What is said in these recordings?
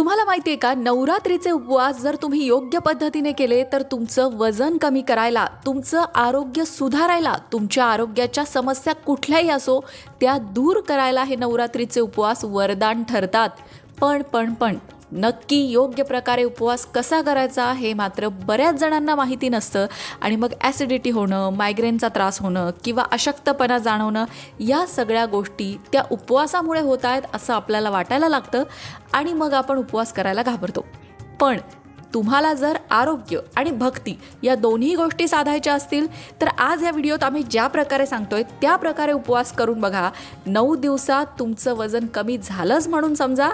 तुम्हाला माहिती आहे का? नवरात्रीचे उपवास जर तुम्ही योग्य पद्धतीने केले तर तुमचं वजन कमी करायला तुमचं आरोग्य सुधारायला तुमच्या आरोग्याच्या समस्या कुठल्याही असो त्या दूर करायला हे नवरात्रीचे उपवास वरदान ठरतात. पण पण पण नक्की योग्य प्रकारे उपवास कसा करायचा हे मात्र बऱ्याच जणांना माहिती नसतं. आणि मग ॲसिडिटी होणं मायग्रेनचा त्रास होणं किंवा अशक्तपणा जाणवणं या सगळ्या गोष्टी त्या उपवासामुळे होत आहेत असं आपल्याला वाटायला लागतं आणि मग आपण उपवास करायला घाबरतो. पण तुम्हाला जर आरोग्य आणि भक्ती या दोन्ही गोष्टी साधायच्या असतील तर आज या व्हिडिओत आम्ही ज्या प्रकारे सांगतोय त्या प्रकारे उपवास करून बघा. नऊ दिवसात तुमचं वजन कमी झालंच म्हणून समजा.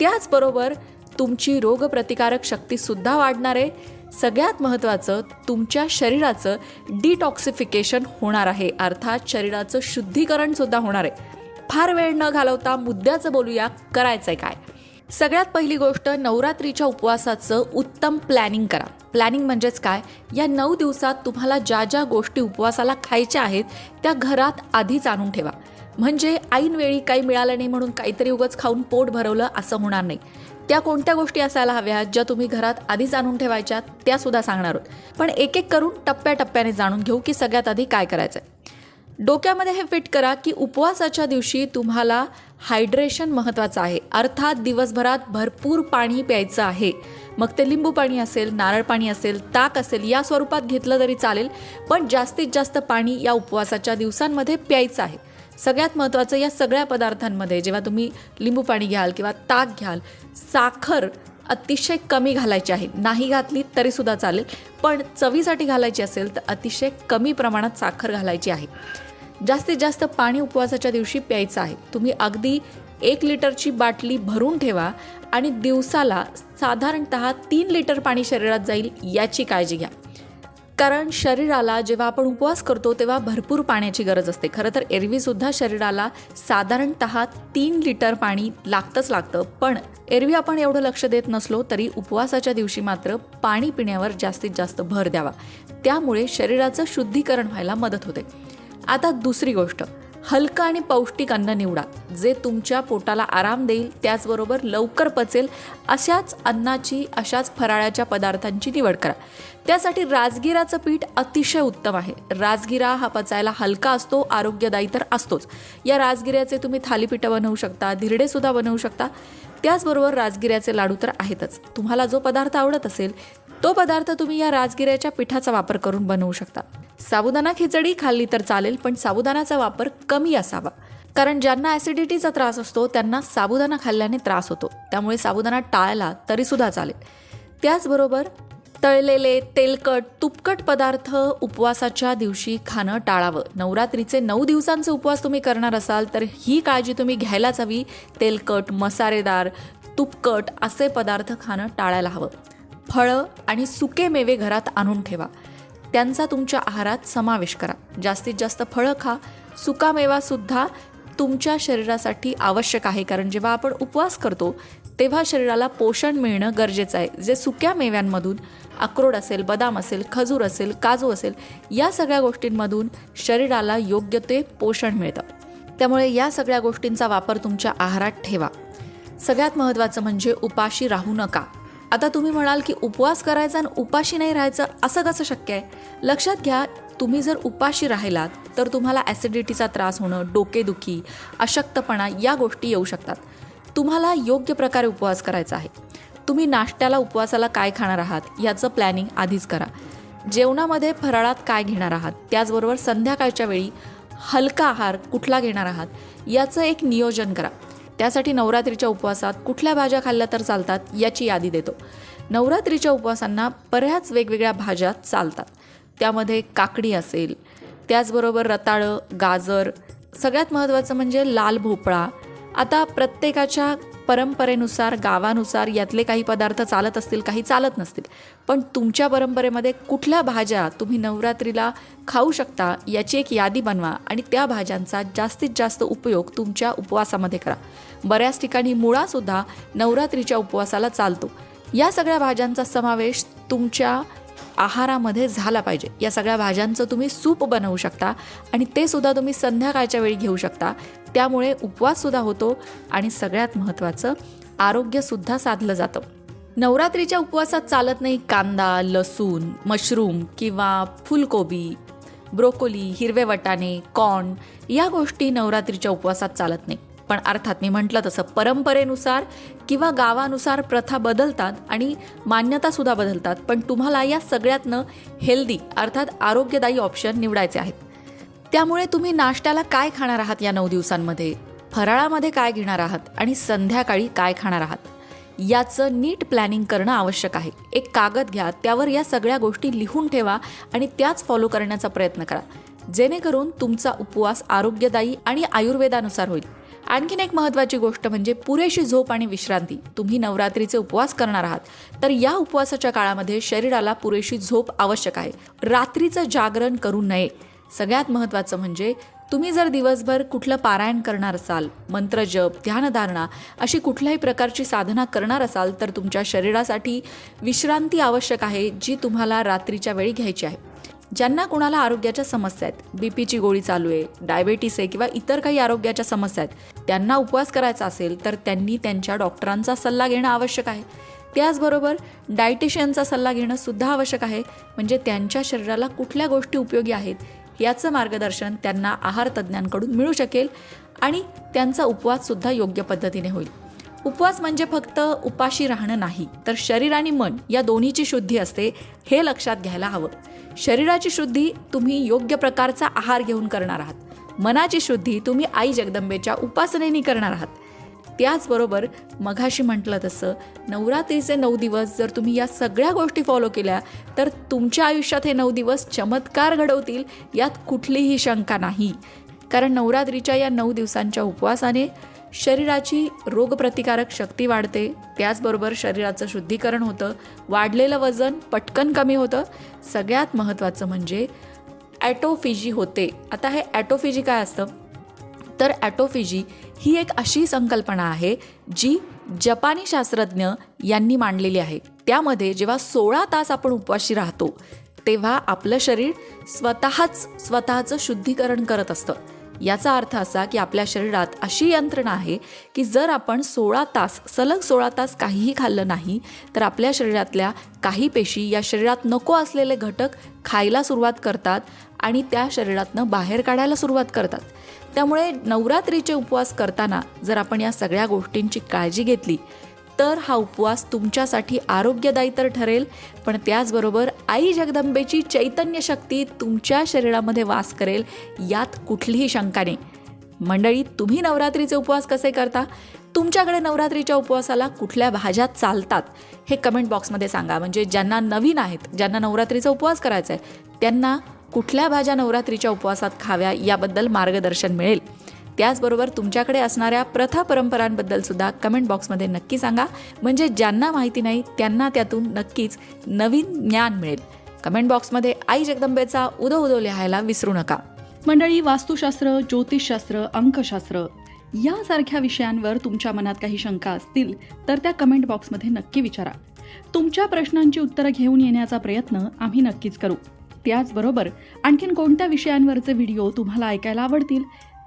त्याचबरोबर तुमची रोगप्रतिकारक शक्तीसुद्धा वाढणार आहे सगळ्यात महत्त्वाचं तुमच्या शरीराचं डिटॉक्सिफिकेशन होणार आहे. अर्थात शरीराचं शुद्धीकरणसुद्धा होणार आहे. फार वेळ न घालवता मुद्द्याचं बोलूया करायचंय काय? सगळ्यात पहिली गोष्ट नवरात्रीच्या उपवासाचं उत्तम प्लॅनिंग करा. प्लॅनिंग म्हणजेच काय? या नऊ दिवसात तुम्हाला ज्या ज्या गोष्टी उपवासाला खायच्या आहेत त्या घरात आधीच आणून ठेवा. म्हणजे ऐनवेळी काही मिळालं नाही म्हणून काहीतरी उगच खाऊन पोट भरवलं असं होणार नाही. त्या कोणत्या गोष्टी असायला हव्यात ज्या तुम्ही घरात आधीच आणून ठेवायच्या त्या सुद्धा सांगणार आहोत. पण एक एक करून टप्प्याटप्प्याने जाणून घेऊ की सगळ्यात आधी काय करायचं डोक्यामध्ये हे फिट करा की उपवासाच्या दिवशी तुम्हाला हायड्रेशन महत्त्वाचं आहे. अर्थात दिवसभरात भरपूर पाणी प्यायचं आहे. मग ते लिंबू पाणी असेल नारळ पाणी असेल ताक असेल या स्वरूपात घेतलं तरी चालेल. पण जास्तीत जास्त पाणी या उपवासाच्या दिवसांमध्ये प्यायचं आहे. सगळ्यात महत्त्वाचं या सगळ्या पदार्थांमध्ये जेव्हा तुम्ही लिंबू पाणी घ्याल किंवा ताक घ्याल साखर अतिशय कमी घालायची आहे. नाही घातली तरीसुद्धा चालेल पण चवीसाठी घालायची असेल तर अतिशय कमी प्रमाणात साखर घालायची आहे. जास्तीत जास्त पाणी उपवासाच्या दिवशी प्यायचं आहे. तुम्ही अगदी एक लिटरची बाटली भरून ठेवा आणि दिवसाला साधारणत तीन लिटर पाणी शरीरात जाईल याची काळजी घ्या. कारण शरीराला जेव्हा आपण उपवास करतो तेव्हा भरपूर पाण्याची गरज असते. खरं तर एरवीसुद्धा शरीराला साधारणत तीन लिटर पाणी लागतंच लागतं. पण एरवी आपण एवढं लक्ष देत नसलो तरी उपवासाच्या दिवशी मात्र पाणी पिण्यावर जास्तीत जास्त भर द्यावा. त्यामुळे शरीराचं शुद्धीकरण व्हायला मदत होते. आता दुसरी गोष्ट. हलकं आणि पौष्टिक अन्न निवडा. जे तुमच्या पोटाला आराम देईल त्याचबरोबर लवकर पचेल अशाच अन्नाची अशाच फराळाच्या पदार्थांची निवड करा. त्यासाठी राजगिराचं पीठ अतिशय उत्तम आहे. राजगिरा हा पचायला हलका असतो आरोग्यदायी तर असतोच. या राजगिऱ्याचे तुम्ही थालीपीठं बनवू शकता धिरडेसुद्धा बनवू शकता. त्याचबरोबर राजगिऱ्याचे लाडू तर आहेतच. तुम्हाला जो पदार्थ आवडत असेल तो पदार्थ तुम्ही या राजगिऱ्याच्या पिठाचा वापर करून बनवू शकता. साबुदाणा खिचडी खाल्ली तर चालेल पण साबुदाण्याचा वापर कमी असावा. कारण ज्यांना ॲसिडिटीचा त्रास असतो त्यांना साबुदाणा खाल्ल्याने त्रास होतो. त्यामुळे साबुदाणा टाळला तरीसुद्धा चालेल. त्याचबरोबर तळलेले तेलकट तुपकट पदार्थ उपवासाच्या दिवशी खाणं टाळावं. नवरात्रीचे नऊ दिवसांचे उपवास तुम्ही करणार असाल तर ही काळजी तुम्ही घ्यायलाच हवी. तेलकट मसालेदार तुपकट असे पदार्थ खाणं टाळायला हवं. फळं आणि सुके मेवे घरात आणून ठेवा. त्यांचा तुमच्या आहारात समावेश करा. जास्तीत जास्त फळं खा. सुकामेवासुद्धा तुमच्या शरीरासाठी आवश्यक आहे. कारण जेव्हा आपण उपवास करतो तेव्हा शरीराला पोषण मिळणं गरजेचं आहे. जे सुक्या मेव्यांमधून अक्रोड असेल बदाम असेल खजूर असेल काजू असेल या सगळ्या गोष्टींमधून शरीराला योग्य ते पोषण मिळतं. त्यामुळे या सगळ्या गोष्टींचा वापर तुमच्या आहारात ठेवा. सगळ्यात महत्त्वाचं म्हणजे उपाशी राहू नका. आता तुम्ही म्हणाल की उपवास करायचा आणि उपाशी नाही राहायचं असं कसं शक्य आहे? लक्षात घ्या तुम्ही जर उपाशी राहिलात तर तुम्हाला ॲसिडिटीचा त्रास होणं डोकेदुखी अशक्तपणा या गोष्टी येऊ शकतात. तुम्हाला योग्य प्रकारे उपवास करायचा आहे. तुम्ही नाश्त्याला उपवासाला काय खाणार आहात याचं प्लॅनिंग आधीच करा. जेवणामध्ये फराळात काय घेणार आहात त्याचबरोबर संध्याकाळच्या वेळी हलका आहार कुठला घेणार आहात याचं एक नियोजन करा. त्यासाठी नवरात्रीच्या उपवासात कुठल्या भाज्या खाल्ल्या तर चालतात याची यादी देतो. नवरात्रीच्या उपवासांना बऱ्याच वेगवेगळ्या भाज्या चालतात. त्यामध्ये काकडी असेल त्याचबरोबर रताळं गाजर सगळ्यात महत्त्वाचं म्हणजे लाल भोपळा. आता प्रत्येकाच्या परंपरेनुसार गावानुसार यातले काही पदार्थ चालत असतील काही चालत नसतील. पण तुमच्या परंपरेमध्ये कुठल्या भाज्या तुम्ही नवरात्रीला खाऊ शकता याची एक यादी बनवा आणि त्या भाज्यांचा जास्तीत जास्त उपयोग तुमच्या उपवासामध्ये करा. बऱ्याच ठिकाणी मुळासुद्धा नवरात्रीच्या उपवासाला चालतो. या सगळ्या भाज्यांचा समावेश तुमच्या आहारामध्ये झाला पाहिजे. या सगळ्या भाज्यांचं तुम्ही सूप बनवू शकता आणि ते सुद्धा तुम्ही संध्याकाळच्या वेळी घेऊ शकता. त्यामुळे उपवाससुद्धा होतो आणि सगळ्यात महत्त्वाचं आरोग्य सुद्धा साधलं जातं. नवरात्रीच्या उपवासात चालत नाही कांदा लसूण मशरूम किंवा फुलकोबी ब्रोकोली हिरवे वटाणे कॉर्न या गोष्टी नवरात्रीच्या उपवासात चालत नाही. पण अर्थात मी म्हटलं तसं परंपरेनुसार किंवा गावानुसार प्रथा बदलतात आणि मान्यतासुद्धा बदलतात पण तुम्हाला या सगळ्यातनं हेल्दी अर्थात आरोग्यदायी ऑप्शन निवडायचे आहेत. त्यामुळे तुम्ही नाश्त्याला काय खाणार आहात या नऊ दिवसांमध्ये? फराळामध्ये काय घेणार आहात? आणि संध्याकाळी काय खाणार आहात? याचं नीट प्लॅनिंग करणं आवश्यक आहे. एक कागद घ्या त्यावर या सगळ्या गोष्टी लिहून ठेवा आणि त्याच फॉलो करण्याचा प्रयत्न करा. जेणेकरून तुमचा उपवास आरोग्यदायी आणि आयुर्वेदानुसार होईल. आणखीन एक महत्त्वाची गोष्ट म्हणजे पुरेशी झोप आणि विश्रांती. तुम्ही नवरात्रीचे उपवास करणार आहात. तर या उपवासाच्या काळामध्ये शरीराला पुरेशी झोप आवश्यक आहे. रात्रीचं जागरण करू नये. सगळ्यात महत्त्वाचं म्हणजे तुम्ही जर दिवसभर कुठलं पारायण करणार असाल मंत्रजप ध्यानधारणा अशी कुठल्याही प्रकारची साधना करणार असाल तर तुमच्या शरीरासाठी विश्रांती आवश्यक आहे जी तुम्हाला रात्रीच्या वेळी घ्यायची आहे. ज्यांना कुणाला आरोग्याच्या समस्या आहेत बी पीची गोळी चालू आहे डायबेटीस आहे किंवा इतर काही आरोग्याच्या समस्या आहेत त्यांना उपवास करायचा असेल तर त्यांनी त्यांच्या डॉक्टरांचा सल्ला घेणं आवश्यक आहे. त्याचबरोबर डायटिशियनचा सल्ला घेणं सुद्धा आवश्यक आहे. म्हणजे त्यांच्या शरीराला कुठल्या गोष्टी उपयोगी आहेत याचं मार्गदर्शन त्यांना आहार तज्ज्ञांकडून मिळू शकेल आणि त्यांचा उपवाससुद्धा योग्य पद्धतीने होईल. उपवास म्हणजे फक्त उपाशी राहणं नाही तर शरीर आणि मन या दोन्हीची शुद्धी असते हे लक्षात घ्यायला हवं. शरीराची शुद्धी तुम्ही योग्य प्रकारचा आहार घेऊन करणार आहात. मनाची शुद्धी तुम्ही आई जगदंबेच्या उपासनेने करणार आहात. त्याचबरोबर मघाशी म्हटलं तसं नवरात्रीचे नऊ दिवस जर तुम्ही या सगळ्या गोष्टी फॉलो केल्या तर तुमच्या आयुष्यात हे नऊ दिवस चमत्कार घडवतील यात कुठलीही शंका नाही. कारण नवरात्रीच्या या नऊ दिवसांच्या उपवासाने शरीराची रोगप्रतिकारक शक्ती वाढते. त्याचबरोबर शरीराचं शुद्धीकरण होतं. वाढलेलं वजन पटकन कमी होतं. सगळ्यात महत्त्वाचं म्हणजे ॲटोफिजी होते. आता हे ॲटोफिजी काय असतं? तर ॲटोफिजी ही एक अशी संकल्पना आहे जी जपानी शास्त्रज्ञ यांनी मांडलेली आहे. त्यामध्ये जेव्हा सोळा तास आपण उपवाशी राहतो तेव्हा आपलं शरीर स्वतःच स्वतःचं शुद्धीकरण करत असतं. याचा अर्थ असा की आपल्या शरीरात अशी यंत्रणा आहे की जर आपण सोळा तास सलग सोळा तास काहीही खाल्लं नाही तर आपल्या शरीरातल्या काही पेशी या शरीरात नको असलेले घटक खायला सुरुवात करतात आणि त्या शरीरातनं बाहेर काढायला सुरुवात करतात. त्यामुळे नवरात्रीचे उपवास करताना जर आपण या सगळ्या गोष्टींची काळजी घेतली तर हा उपवास तुमच्यासाठी आरोग्यदायी तर ठरेल पण त्याचबरोबर आई जगदंबेची चैतन्य शक्ती तुमच्या शरीरामध्ये वास करेल यात कुठलीही शंका नाही. मंडळी तुम्ही नवरात्रीचे उपवास कसे करता? तुमच्याकडे नवरात्रीच्या उपवासाला कुठल्या भाज्या चालतात? हे कमेंट बॉक्समध्ये सांगा. म्हणजे ज्यांना नवीन आहेत ज्यांना नवरात्रीचा उपवास करायचा आहे त्यांना कुठल्या भाज्या नवरात्रीच्या उपवासात खाव्या याबद्दल मार्गदर्शन मिळेल. त्याचबरोबर तुमच्याकडे असणाऱ्या प्रथा परंपरांबद्दल सुद्धा कमेंट बॉक्समध्ये नक्की सांगा. म्हणजे ज्यांना माहिती नाही त्यांना त्यातून नक्कीच नवीन ज्ञान मिळेल. कमेंट बॉक्समध्ये आई जगदंबेचा उदो उदो लिहायला विसरू नका. मंडळी वास्तुशास्त्र ज्योतिषशास्त्र अंकशास्त्र यासारख्या विषयांवर तुमच्या मनात काही शंका असतील तर त्या कमेंट बॉक्समध्ये नक्की विचारा. तुमच्या प्रश्नांची उत्तरं घेऊन येण्याचा प्रयत्न आम्ही नक्कीच करू. त्याचबरोबर आणखीन कोणत्या विषयांवरचे व्हिडिओ तुम्हाला ऐकायला आवडतील